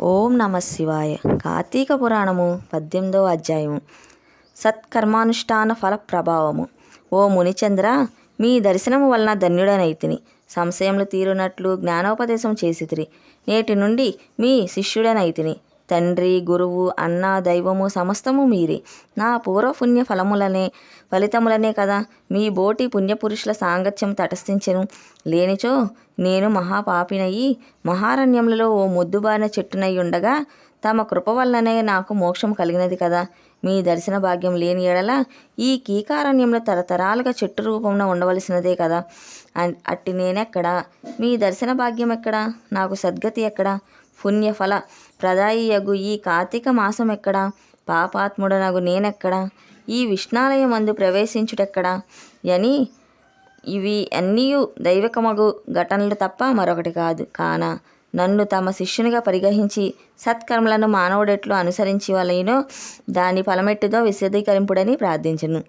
ఓం నమ శివాయ. కార్తీక పురాణము పద్దెనిమిదవ అధ్యాయము. సత్కర్మానుష్ఠాన ఫల ప్రభావము ఓ మునిచంద్ర మీ దర్శనము వలన ధన్యుడనైతిని. సంశయములు తీరునట్లు జ్ఞానోపదేశం చేసితిరి. నేటి నుండి మీ శిష్యుడనైతిని. తండ్రి గురువు అన్న దైవము సమస్తము మీరే. నా పూర్వపుణ్య ఫలములనే ఫలితములనే కదా. మీ బోటి పుణ్యపురుషుల సాంగత్యం తటస్థించెను. లేనిచో నేను మహాపాపినయి మహారణ్యములలో ఓ మొద్దుబారిన చెట్టునై ఉండగా తమ కృప వల్లనే నాకు మోక్షం కలిగినది కదా. మీ దర్శన భాగ్యం లేని ఎడల ఈ కీకారణ్యంలో తరతరాలుగా చెట్టు రూపంలో ఉండవలసినదే కదా. అట్టి నేనెక్కడా? మీ దర్శన భాగ్యం ఎక్కడా? నాకు సద్గతి ఎక్కడా? పుణ్యఫల ప్రదాయియగు ఈ కార్తీక మాసం ఎక్కడా? పాపాత్ముడనగు నేనెక్కడా? ఈ విష్ణాలయం అందు ప్రవేశించుటెక్కడా? అని ఇవి అన్నీయు దైవికమగు ఘటనలు తప్ప మరొకటి కాదు కాన? నన్ను తమ శిష్యునిగా పరిగ్రహించి సత్కర్మలను మానవుడెట్లు అనుసరించి వలయనో దాని ఫలమెట్టుదో విశదీకరింపుడని ప్రార్థించను.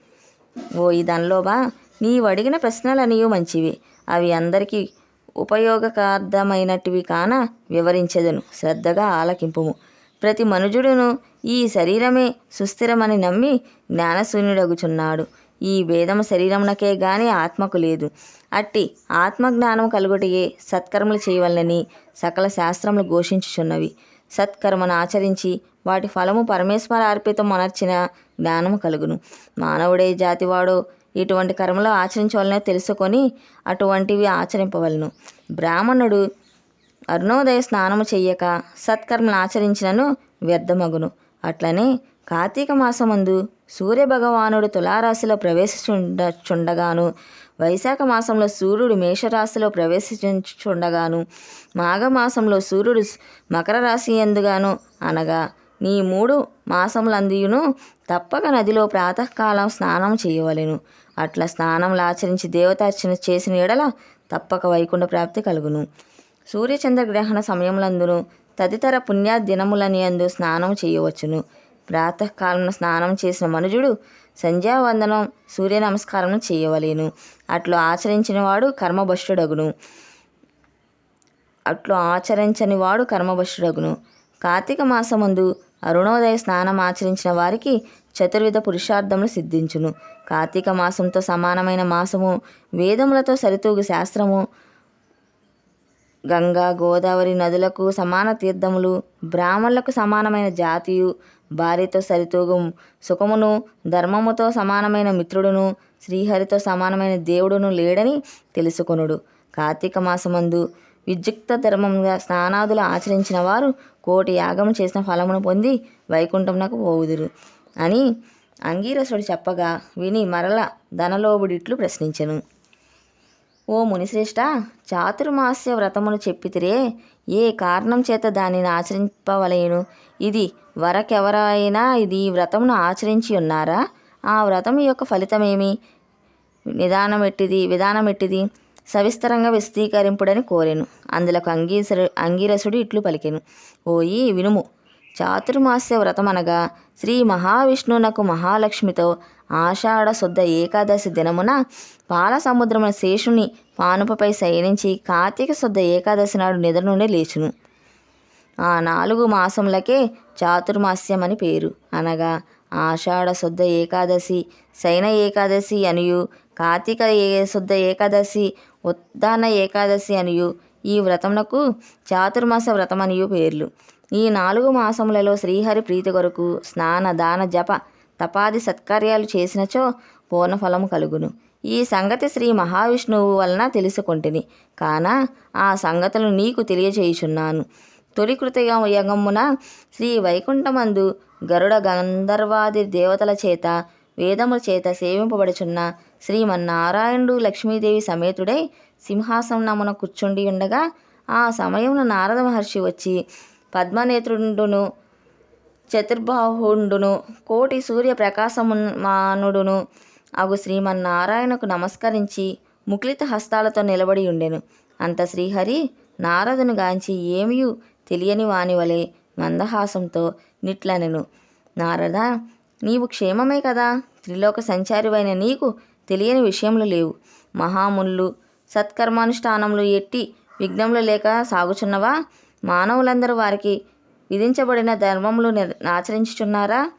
ఓ ఈ దానిలోబా నీవు అడిగిన ప్రశ్నలనియు మంచివి. అవి అందరికీ ఉపయోగకార్థమైనటివి కాన వివరించెదను. శ్రద్ధగా ఆలకింపుము. ప్రతి మనుజుడును ఈ శరీరమే సుస్థిరమని నమ్మి జ్ఞానశూన్యుడగుచున్నాడు. ఈ భేదము శరీరమునకే గాని ఆత్మకు లేదు. అట్టి ఆత్మజ్ఞానం కలుగుటయే సత్కర్మలు చేయవలనని సకల శాస్త్రములు ఘోషించుచున్నవి. సత్కర్మను ఆచరించి వాటి ఫలము పరమేశ్వర అర్పితం అనర్చిన జ్ఞానము కలుగును. మానవుడే జాతివాడో ఇటువంటి కర్మలు ఆచరించవలనో తెలుసుకొని అటువంటివి ఆచరింపవలను. బ్రాహ్మణుడు అరుణోదయ స్నానము చెయ్యక సత్కర్మలు ఆచరించినను వ్యర్థమగును. అట్లనే కార్తీక మాసమందు సూర్యభగవానుడు తులారాశిలో ప్రవేశించుండ చుండగాను వైశాఖ మాసంలో సూర్యుడు మేషరాశిలో ప్రవేశించుండగాను మాఘమాసంలో సూర్యుడు మకర రాశి ఎందుగాను అనగా నీ మూడు మాసములందియును తప్పక నదిలో ప్రాతకాలం స్నానం చేయవలెను. అట్లా స్నానములు ఆచరించి దేవతార్చన చేసిన ఎడల తప్పక వైకుంఠ ప్రాప్తి కలుగును. సూర్యచంద్రగ్రహణ సమయములందును తదితర పుణ్య దినములని అందు స్నానం చేయవచ్చును. ప్రాతకాలం స్నానం చేసిన మనుజుడు సంధ్యావందనం సూర్య నమస్కారం చేయవలేను. అట్లు ఆచరించిన వాడు కర్మభష్టుడగును. అట్లు ఆచరించని వాడు కర్మభష్టుడగును. కార్తీక మాసమందు అరుణోదయ స్నానం ఆచరించిన వారికి చతుర్విధ పురుషార్థములు సిద్ధించును. కార్తీక మాసంతో సమానమైన మాసము వేదములతో సరితూగు శాస్త్రము. గంగా గోదావరి నదులకు సమాన తీర్థములు బ్రాహ్మణులకు సమానమైన జాతియు భార్యతో సరితూగు. సుఖమును ధర్మముతో సమానమైన మిత్రుడును శ్రీహరితో సమానమైన దేవుడును లేడని తెలుసుకొనుడు. కార్తీక మాసమందు విద్యుక్త ధర్మంగా స్నానాదులు ఆచరించిన వారు కోటి యాగం చేసిన ఫలమును పొంది వైకుంఠంనకు పోవుదురు అని అంగీరసుడు చెప్పగా విని మరల ధనలోబుడిట్లు ప్రశ్నించెను. ఓ మునిశ్రేష్ట చాతుర్మాస్య వ్రతమును చెప్పితిరే ఏ కారణం చేత దానిని ఆచరింపవలేను? ఇది వరకెవరైనా ఇది వ్రతమును ఆచరించి ఉన్నారా? ఆ వ్రతం యొక్క ఫలితమేమి? నిదానం ఎట్టిది విధానం ఎట్టిది సవిస్తరంగా విస్తీకరింపుడని కోరెను. అందులకు అంగీసరు అంగీరసుడు ఇట్లు పలికెను. ఓయి వినుము. చాతుర్మాస్య వ్రతమనగా శ్రీ మహావిష్ణువునకు మహాలక్ష్మితో ఆషాఢ శుద్ధ ఏకాదశి దినమున పాలసముద్రమున శేషుని పానుపపై శయనించి కార్తీక శుద్ధ ఏకాదశి నాడు నిద్ర నుండి లేచును. ఆ నాలుగు మాసములకే చాతుర్మాస్యం అని పేరు. అనగా ఆషాఢ శుద్ధ ఏకాదశి శయన ఏకాదశి అనియు కార్తీక ఏ శుద్ధ ఏకాదశి ఉత్తాన ఏకాదశి అనియు ఈ వ్రతమునకు చాతుర్మాస వ్రతమనియు పేర్లు. ఈ నాలుగు మాసములలో శ్రీహరి ప్రీతి కొరకు స్నాన దాన జప తపాది సత్కార్యాలు చేసినచో పూర్ణఫలము కలుగును. ఈ సంగతి శ్రీ మహావిష్ణువు వలన తెలుసుకొంటిని. కాన ఆ సంగతులు నీకు తెలియచేయుచున్నాను. తొలి కృతయ యగమున శ్రీ వైకుంఠమందు గరుడ గంధర్వాది దేవతల చేత వేదముల చేత సేవింపబడుచున్న శ్రీమన్నారాయణుడు లక్ష్మీదేవి సమేతుడై సింహాసనమున కూర్చుండి ఉండగా ఆ సమయమున నారద మహర్షి వచ్చి పద్మనేత్రుడును చతుర్బాహుండును కోటి సూర్య ప్రకాశమానుడును అగు శ్రీమన్నారాయణకు నమస్కరించి ముక్లిత హస్తాలతో నిలబడి ఉండెను. అంత శ్రీహరి నారదును గాంచి ఏమియు తెలియని వానివలే మందహాసంతో నిట్లనెను. నారద నీవు క్షేమమే కదా? త్రిలోక సంచారివైన నీకు తెలియని విషయములు లేవు. మహాముళ్ళు సత్కర్మానుష్ఠానములు ఎట్టి విఘ్నములు లేక సాగుచున్నవా? మానవులందరూ వారికి విధించబడిన ధర్మములు నిర్- ఆచరించుచున్నారా?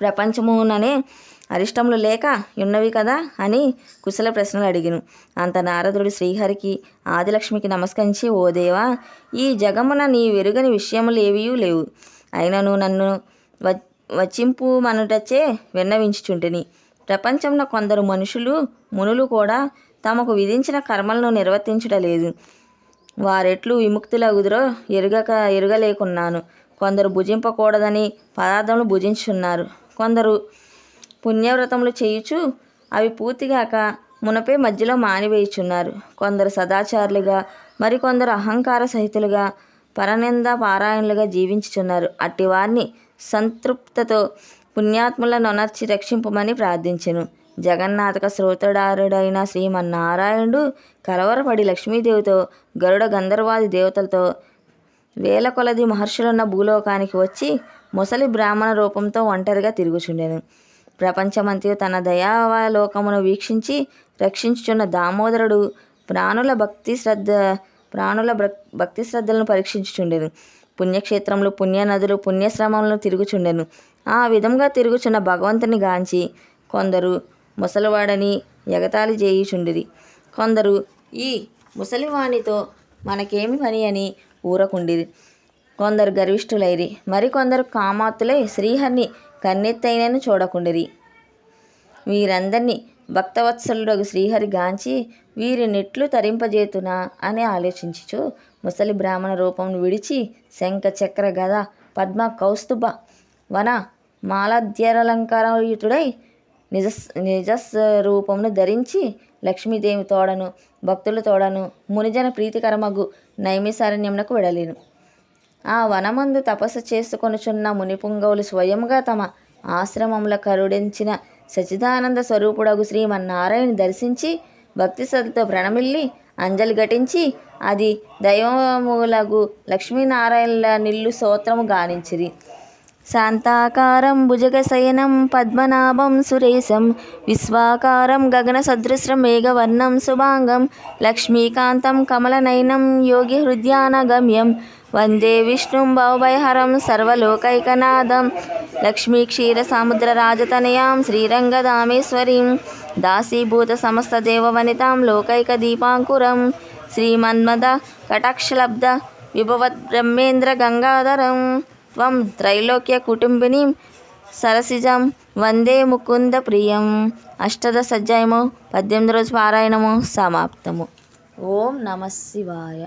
ప్రపంచముననే అరిష్టములు లేక ఉన్నవి కదా అని కుశల ప్రశ్నలు అడిగిను. అంత నారదుడు శ్రీహరికి ఆదిలక్ష్మికి నమస్కరించి ఓ దేవా ఈ జగమున నీ వెరుగని విషయములు ఏవియూ లేవు. అయినను నన్ను వచింపు మనుటచే విన్నవించుచుంటిని. ప్రపంచంలో కొందరు మనుషులు మునులు కూడా తమకు విధించిన కర్మలను నిర్వర్తించుటలేదు వారెట్లు విముక్తులగుదురో ఎరుగక ఎరుగలేకున్నాను. కొందరు భుజింపకూడదని పదార్థములు భుజించున్నారు కొందరు పుణ్యవ్రతములు చేయుచు అవి పూర్తిగాక మునపే మధ్యలో మానివేయుచున్నారు. కొందరు సదాచారులుగా మరికొందరు అహంకార సహితులుగా పరనింద పారాయణులుగా జీవించుచున్నారు. అట్టి వారిని సంతృప్తతో పుణ్యాత్ములను అనర్చి రక్షింపమని ప్రార్థించెను. జగన్నాథక శ్రోతడారుడైన శ్రీమన్నారాయణుడు కలవరపడి లక్ష్మీదేవితో గరుడ గంధర్వాది దేవతలతో వేల కొలది మహర్షులున్న భూలోకానికి వచ్చి ముసలి బ్రాహ్మణ రూపంతో ఒంటరిగా తిరుగుచుండెను. ప్రపంచమంతయు తన దయావలోకమును వీక్షించి రక్షించుచున్న దామోదరుడు ప్రాణుల భక్తి శ్రద్ధ ప్రాణుల భక్- భక్తి శ్రద్ధలను పరీక్షించుచుండెను. పుణ్యక్షేత్రములు పుణ్యనదులు పుణ్యశ్రమలను తిరుగుచుండెను. ఆ విధంగా తిరుగుచున్న భగవంతుని గాంచి కొందరు ముసలివాడని ఎగతాళి చేయుచుండిరి. కొందరు ఈ ముసలివానితో మనకేమి పని అని ఊరకుండిరి. కొందరు గర్విష్ఠులైరి మరికొందరు కామాతులై శ్రీహరిని కన్నెత్తైనను చూడకుండిరి. వీరందరినీ భక్తవత్సలుడు శ్రీహరి గాంచి వీరి నెట్లు తరింపజేతునా అని ఆలోచించుచు ముసలి బ్రాహ్మణ రూపం విడిచి శంఖ చక్ర గద పద్మ కౌస్తుభ వన మాలధ్యరలంకారయుతుడై నిజ నిజస్వరూపమును ధరించి లక్ష్మీదేవి తోడను భక్తుల తోడను మునిజన ప్రీతికరమగు నైమిసారణ్యమునకు వెడలేను. ఆ వనమందు తపస్సు చేసుకొనుచున్న మునిపుంగవులు స్వయముగా తమ ఆశ్రమముల కరుడించిన సచిదానంద స్వరూపుడగు శ్రీమన్నారాయణ దర్శించి భక్తి శ్రద్ధతో ప్రణమిల్లి అంజలి ఘటించి అది దైవములగు లక్ష్మీనారాయణుల నిల్లు సోత్రము గానించిరి. శాంతాకారం భుజగశయనం పద్మనాభం సురేశం విశ్వాకారం గగన సదృశ్రం మేఘవర్ణం శుభాంగం లక్ష్మీకాంతం కమలనయనం యోగి హృద్యానగమ్యం వందే విష్ణుం భవభయహరం సర్వలోకైకనాథం లక్ష్మీ క్షీర సముద్ర రాజతనయాం శ్రీరంగదామేశ్వరీం దాసీభూత సమస్త దేవవనితాం లోకైక దీపాంకురం శ్రీమన్మద కటాక్షలబ్ధ విభవత్ బ్రహ్మేంద్ర గంగాధరం త్వం త్రైలోక్య కుటుంబిని సరసిజం వందే ముకుంద ప్రియం. అష్టదశ అధ్యాయము పద్దెనిమిది రోజు పారాయణము సమాప్తము. ఓం నమ శివాయ.